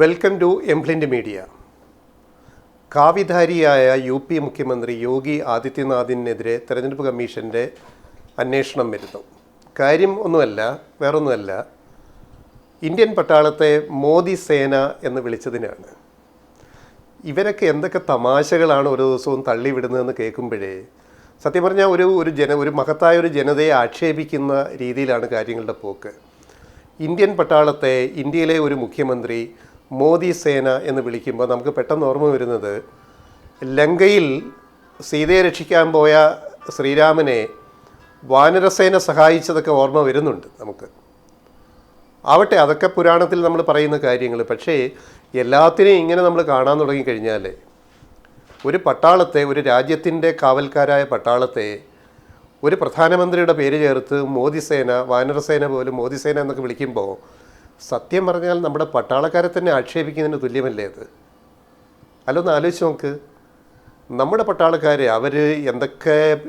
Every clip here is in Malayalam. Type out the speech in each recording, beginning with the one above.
വെൽക്കം ടു എംപ്ലിന്റ് മീഡിയ. കാവിധാരിയായ യു പി മുഖ്യമന്ത്രി യോഗി ആദിത്യനാഥിനെതിരെ തെരഞ്ഞെടുപ്പ് കമ്മീഷന്റെ അന്വേഷണം വരുന്നു. കാര്യം ഒന്നുമല്ല വേറൊന്നുമല്ല. ഇന്ത്യൻ പട്ടാളത്തെ മോദി സേന എന്ന് വിളിച്ചതിനാണ്. ഇവരൊക്കെ എന്തൊക്കെ തമാശകളാണ് ഓരോ ദിവസവും തള്ളിവിടുന്നതെന്ന് കേൾക്കുമ്പോഴേ സത്യം പറഞ്ഞാൽ ഒരു ഒരു ജന ഒരു മഹത്തായ ഒരു ജനതയെ ആക്ഷേപിക്കുന്ന രീതിയിലാണ് കാര്യങ്ങളുടെ പോക്ക്. ഇന്ത്യൻ പട്ടാളത്തെ ഇന്ത്യയിലെ ഒരു മുഖ്യമന്ത്രി മോദി സേന എന്ന് വിളിക്കുമ്പോൾ നമുക്ക് പെട്ടെന്ന് ഓർമ്മ വരുന്നത് ലങ്കയിൽ സീതയെ രക്ഷിക്കാൻ പോയ ശ്രീരാമനെ വാനരസേന സഹായിച്ചതൊക്കെ ഓർമ്മ വരുന്നുണ്ട് നമുക്ക്. ആവട്ടെ അതൊക്കെ പുരാണത്തിൽ നമ്മൾ പറയുന്ന കാര്യങ്ങൾ. പക്ഷേ എല്ലാത്തിനെയും ഇങ്ങനെ നമ്മൾ കാണാൻ തുടങ്ങിക്കഴിഞ്ഞാൽ ഒരു പട്ടാളത്തെ ഒരു രാജ്യത്തിന്റെ കാവൽക്കാരായ പട്ടാളത്തെ ഒരു പ്രധാനമന്ത്രിയുടെ പേര് ചേർത്ത് മോദി സേന വാനരസേന പോലും മോദി സേന എന്നൊക്കെ വിളിക്കുമ്പോൾ സത്യം പറഞ്ഞാൽ നമ്മുടെ പട്ടാളക്കാരെ തന്നെ ആക്ഷേപിക്കുന്നതിന് തുല്യമല്ലേ അത്? അല്ലൊന്ന് ആലോചിച്ച് നോക്ക്. നമ്മുടെ പട്ടാളക്കാരെ അവർ എന്തൊക്കെ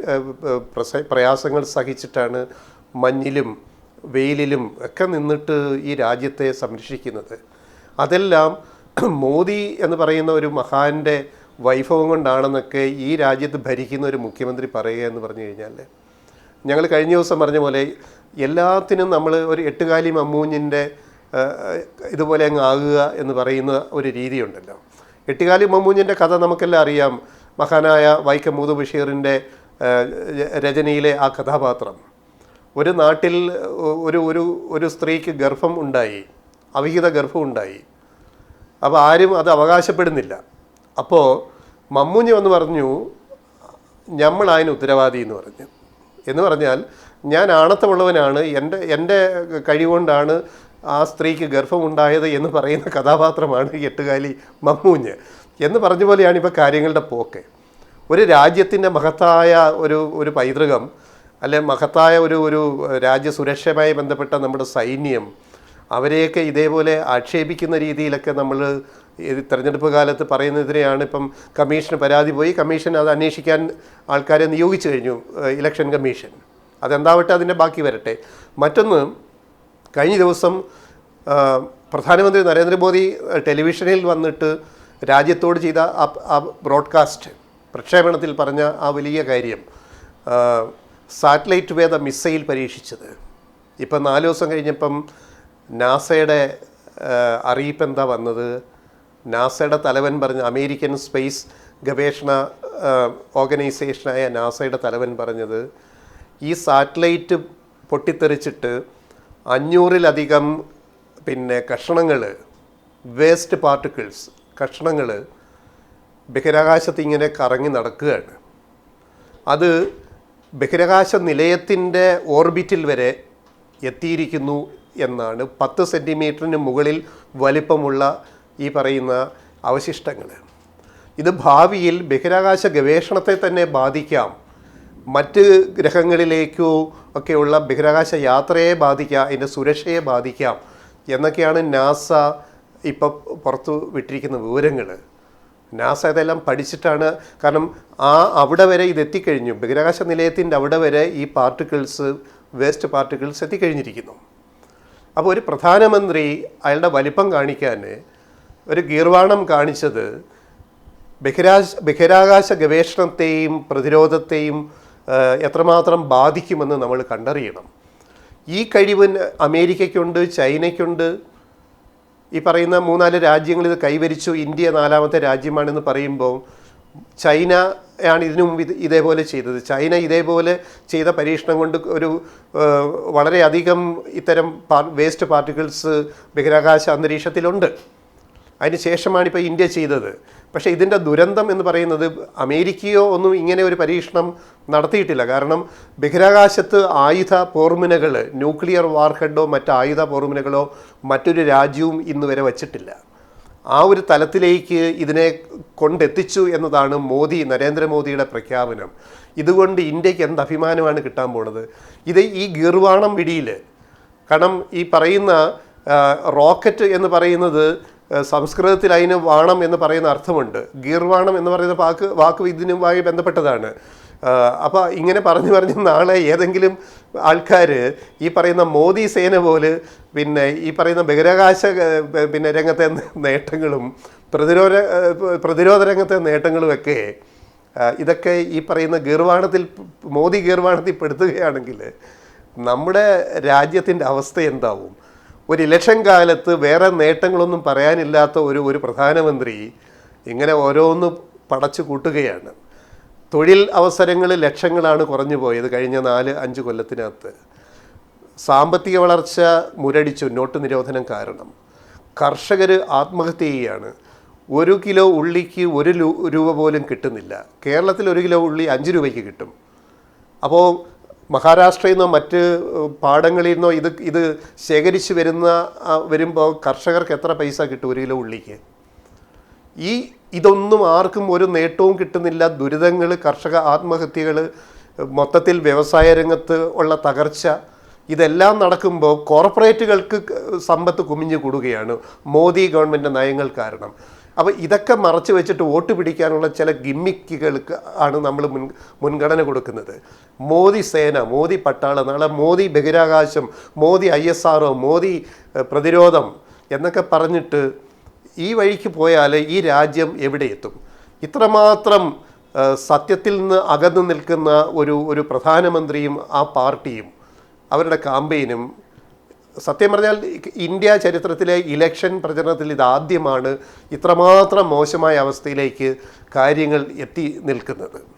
പ്രസ- പ്രയാസങ്ങൾ സഹിച്ചിട്ടാണ് മഞ്ഞിലും വെയിലിലും ഒക്കെ നിന്നിട്ട് ഈ രാജ്യത്തെ സംരക്ഷിക്കുന്നത്? അതെല്ലാം മോദി എന്ന് പറയുന്ന ഒരു മഹാന്റെ വൈഭവം കൊണ്ടാണെന്നൊക്കെ ഈ രാജ്യത്ത് ഭരിക്കുന്ന ഒരു മുഖ്യമന്ത്രി പറയുക എന്ന് പറഞ്ഞു കഴിഞ്ഞാൽ ഞങ്ങൾ കഴിഞ്ഞ ദിവസം പറഞ്ഞ പോലെ എല്ലാത്തിനും നമ്മൾ ഒരു എട്ടുകാലി മമ്മൂഞ്ഞിന്റെ ഇതുപോലെ അങ്ങ് ആകുക എന്ന് പറയുന്ന ഒരു രീതിയുണ്ടല്ലോ. എട്ടുകാലി മമ്മൂഞ്ഞിന്റെ കഥ നമുക്കെല്ലാം അറിയാം. മഹാനായ വൈക്കം മൂതു ബഷീറിന്റെ രചനയിലെ ആ കഥാപാത്രം. ഒരു നാട്ടിൽ ഒരു ഒരു ഒരു സ്ത്രീക്ക് ഗർഭം ഉണ്ടായി. അവിഹിത ഗർഭം ഉണ്ടായി. അപ്പോൾ ആരും അത് അവകാശപ്പെടുന്നില്ല. അപ്പോൾ മമ്മൂഞ്ഞ് വന്ന് പറഞ്ഞു നമ്മൾ അതിന് ഉത്തരവാദി എന്ന് പറഞ്ഞു. എന്ന് പറഞ്ഞാൽ ഞാൻ ആണത്തമുള്ളവനാണ്. എന്റെ എന്റെ കഴിവുകൊണ്ടാണ് ആ സ്ത്രീക്ക് ഗർഭമുണ്ടായത് എന്ന് പറയുന്ന കഥാപാത്രമാണ് എട്ടുകാലി മമ്മൂഞ്ഞ്. എന്ന് പറഞ്ഞ പോലെയാണ് ഇപ്പോൾ കാര്യങ്ങളുടെ പോക്ക്. ഒരു രാജ്യത്തിന്റെ മഹത്തായ ഒരു ഒരു പൈതൃകം അല്ലെ മഹത്തായ ഒരു ഒരു രാജ്യസുരക്ഷയുമായി ബന്ധപ്പെട്ട നമ്മുടെ സൈന്യം അവരെയൊക്കെ ഇതേപോലെ ആക്ഷേപിക്കുന്ന രീതിയിലൊക്കെ നമ്മൾ തെരഞ്ഞെടുപ്പ് കാലത്ത് പറയുന്നതിനെയാണ് ഇപ്പം കമ്മീഷന് പരാതി പോയി. കമ്മീഷൻ അത് അന്വേഷിക്കാൻ ആൾക്കാരെ നിയോഗിച്ചു കഴിഞ്ഞു ഇലക്ഷൻ കമ്മീഷൻ. അതെന്താവട്ടെ അതിന്റെ ബാക്കി വരട്ടെ. മറ്റൊന്ന് കഴിഞ്ഞ ദിവസം പ്രധാനമന്ത്രി നരേന്ദ്രമോദി ടെലിവിഷനിൽ വന്നിട്ട് രാജ്യത്തോട് ചെയ്ത ആ ബ്രോഡ്കാസ്റ്റ് പ്രക്ഷേപണത്തിൽ പറഞ്ഞ ആ വലിയ കാര്യം സാറ്റലൈറ്റ് വേദ മിസൈൽ പരീക്ഷിച്ചത്. ഇപ്പം നാല് ദിവസം കഴിഞ്ഞപ്പം നാസയുടെ അറിയിപ്പ് എന്താ വന്നത്? നാസയുടെ തലവൻ പറഞ്ഞ അമേരിക്കൻ സ്പേസ് ഗവേഷണ ഓർഗനൈസേഷനായ നാസയുടെ തലവൻ പറഞ്ഞത് ഈ സാറ്റലൈറ്റ് പൊട്ടിത്തെറിച്ചിട്ട് അഞ്ഞൂറിലധികം പിന്നെ കഷണങ്ങൾ വേസ്റ്റ് പാർട്ടിക്കിൾസ് കഷണങ്ങൾ ബഹിരാകാശത്ത് ഇങ്ങനെ കറങ്ങി നടക്കുകയാണ്. അത് ബഹിരാകാശ നിലയത്തിന്റെ ഓർബിറ്റിൽ വരെ എത്തിയിരിക്കുന്നു എന്നാണ് പത്ത് സെന്റിമീറ്ററിന് മുകളിൽ വലിപ്പമുള്ള ഈ പറയുന്ന അവശിഷ്ടങ്ങൾ. ഇത് ഭാവിയിൽ ബഹിരാകാശ ഗവേഷണത്തെ തന്നെ ബാധിക്കാം മറ്റ് ഗ്രഹങ്ങളിലേക്കോ ഒക്കെയുള്ള ബഹിരാകാശ യാത്രയെ ബാധിക്കാം അതിന്റെ സുരക്ഷയെ ബാധിക്കാം എന്നൊക്കെയാണ് നാസ ഇപ്പോൾ പുറത്തു വിട്ടിരിക്കുന്ന വിവരങ്ങൾ നാസ ഇതെല്ലാം പഠിച്ചിട്ടാണ് കാരണം ആ അവിടെ വരെ ഇത് എത്തിക്കഴിഞ്ഞു ബഹിരാകാശ നിലയത്തിന്റെ അവിടെ വരെ ഈ പാർട്ടിക്കിൾസ് വേസ്റ്റ് പാർട്ടിക്കിൾസ് എത്തിക്കഴിഞ്ഞിരിക്കുന്നു. അപ്പോൾ ഒരു പ്രധാനമന്ത്രി അയാളുടെ വലിപ്പം കാണിക്കാൻ ഒരു ഗീർവാണം കാണിച്ചത് ബഹിരാശ ബഹിരാകാശ ഗവേഷണത്തെയും പ്രതിരോധത്തെയും എത്രമാത്രം ബാധിക്കുമെന്ന് നമ്മൾ കണ്ടറിയണം. ഈ കഴിവ് അമേരിക്കയ്ക്കുണ്ട് ചൈനയ്ക്കുണ്ട്. ഈ പറയുന്ന മൂന്നാൽ രാജ്യങ്ങൾ ഇത് കൈവരിച്ചു. ഇന്ത്യ നാലാമത്തെ രാജ്യമാണെന്ന് പറയുമ്പോൾ ചൈന ആണ് ഇതിനു മുമ്പ് ഇത് ഇതേപോലെ ചെയ്തത്. ചൈന ഇതേപോലെ ചെയ്ത പരീക്ഷണം കൊണ്ട് ഒരു വളരെയധികം ഇത്തരം വേസ്റ്റ് പാർട്ടിക്കിൾസ് ബഹിരാകാശ അന്തരീക്ഷത്തിലുണ്ട്. അതിന് ശേഷമാണ് ഇപ്പോൾ ഇന്ത്യ ചെയ്തത്. പക്ഷേ ഇതിന്റെ ദുരന്തം എന്ന് പറയുന്നത് അമേരിക്കയോ ഒന്നും ഇങ്ങനെ ഒരു പരീക്ഷണം നടത്തിയിട്ടില്ല. കാരണം ബഹിരാകാശത്ത് ആയുധ പോർമുനകൾ ന്യൂക്ലിയർ വാർഹെഡോ മറ്റ് ആയുധ പോർമുനകളോ മറ്റൊരു രാജ്യവും ഇന്ന് വരെ വച്ചിട്ടില്ല. ആ ഒരു തലത്തിലേക്ക് ഇതിനെ കൊണ്ടെത്തിച്ചു എന്നതാണ് മോദി നരേന്ദ്രമോദിയുടെ പ്രഖ്യാപനം. ഇതുകൊണ്ട് ഇന്ത്യയ്ക്ക് എന്ത് അഭിമാനമാണ് കിട്ടാൻ പോണത്? ഇത് ഈ ഗീർവാണം പിടിയിൽ കാരണം ഈ പറയുന്ന റോക്കറ്റ് എന്ന് പറയുന്നത് സംസ്കൃതത്തിൽ അതിന് വാണം എന്ന് പറയുന്ന അർത്ഥമുണ്ട്. ഗീർവാണം എന്ന് പറയുന്ന വാക്ക് വാക്ക് ഇതിനുമായി ബന്ധപ്പെട്ടതാണ്. അപ്പോൾ ഇങ്ങനെ പറഞ്ഞു പറഞ്ഞ് നാളെ ഏതെങ്കിലും ആൾക്കാർ ഈ പറയുന്ന മോദി സേന പോലെ പിന്നെ ഈ പറയുന്ന ബഹിരാകാശ പിന്നെ രംഗത്തെ നേട്ടങ്ങളും പ്രതിരോധ പ്രതിരോധ രംഗത്തെ നേട്ടങ്ങളുമൊക്കെ ഇതൊക്കെ ഈ പറയുന്ന ഗീർവാണത്തിൽ മോദി ഗീർവാണത്തിൽ പെടുത്തുകയാണെങ്കിൽ നമ്മുടെ രാജ്യത്തിന്റെ അവസ്ഥ എന്താവും? ഒരു ഇലക്ഷൻ കാലത്ത് വേറെ നേട്ടങ്ങളൊന്നും പറയാനില്ലാത്ത ഒരു ഒരു പ്രധാനമന്ത്രി ഇങ്ങനെ ഓരോന്ന് പടച്ചു കൂട്ടുകയാണ്. തൊഴിൽ അവസരങ്ങൾ ലക്ഷങ്ങളാണ് കുറഞ്ഞു പോയത് കഴിഞ്ഞ നാല് അഞ്ച് കൊല്ലത്തിനകത്ത്. സാമ്പത്തിക വളർച്ച മുരടിച്ചു നോട്ട് നിരോധനം കാരണം. കർഷകർ ആത്മഹത്യ ചെയ്യുകയാണ് ഒരു കിലോ ഉള്ളിക്ക് ഒരു രൂപ പോലും കിട്ടുന്നില്ല. കേരളത്തിൽ ഒരു കിലോ ഉള്ളി അഞ്ച് രൂപയ്ക്ക് കിട്ടും. അപ്പോൾ മഹാരാഷ്ട്രയിൽ നിന്നോ മറ്റ് പാടങ്ങളിൽ നിന്നോ ഇത് ഇത് ശേഖരിച്ച് വരുന്ന വരുമ്പോൾ കർഷകർക്ക് എത്ര പൈസ കിട്ടും ഒരു കിലോ ഉള്ളിക്ക്? ഈ ഇതൊന്നും ആർക്കും ഒരു നേട്ടവും കിട്ടുന്നില്ല. ദുരിതങ്ങൾ കർഷക ആത്മഹത്യകൾ മൊത്തത്തിൽ വ്യവസായ രംഗത്ത് ഉള്ള തകർച്ച ഇതെല്ലാം നടക്കുമ്പോൾ കോർപ്പറേറ്റുകൾക്ക് സമ്പത്ത് കുമിഞ്ഞു കൂടുകയാണ്. മോദി ഗവൺമെന്റ് നയങ്ങൾ കാരണം. അപ്പോൾ ഇതൊക്കെ മറച്ചു വെച്ചിട്ട് വോട്ട് പിടിക്കാനുള്ള ചില ഗിമ്മിക്കുകൾക്ക് ആണ് നമ്മൾ മുൻ മുൻഗണന കൊടുക്കുന്നത്. മോദി സേന മോദി പട്ടാളം നാളെ Modi ബഹിരാകാശം Modi I S R Modi പ്രതിരോധം എന്നൊക്കെ പറഞ്ഞിട്ട് ഈ വഴിക്ക് പോയാൽ ഈ രാജ്യം എവിടെ എത്തും? ഇത്രമാത്രം സത്യത്തിൽ നിന്ന് അകന്നു നിൽക്കുന്ന ഒരു ഒരു പ്രധാനമന്ത്രിയും ആ പാർട്ടിയും അവരുടെ കാമ്പയിനും സത്യം പറഞ്ഞാൽ ഇന്ത്യ ചരിത്രത്തിലെ ഇലക്ഷൻ പ്രചരണത്തിൽ ഇതാദ്യമാണ് ഇത്രമാത്രം മോശമായ അവസ്ഥയിലേക്ക് കാര്യങ്ങൾ എത്തി നിൽക്കുന്നത്.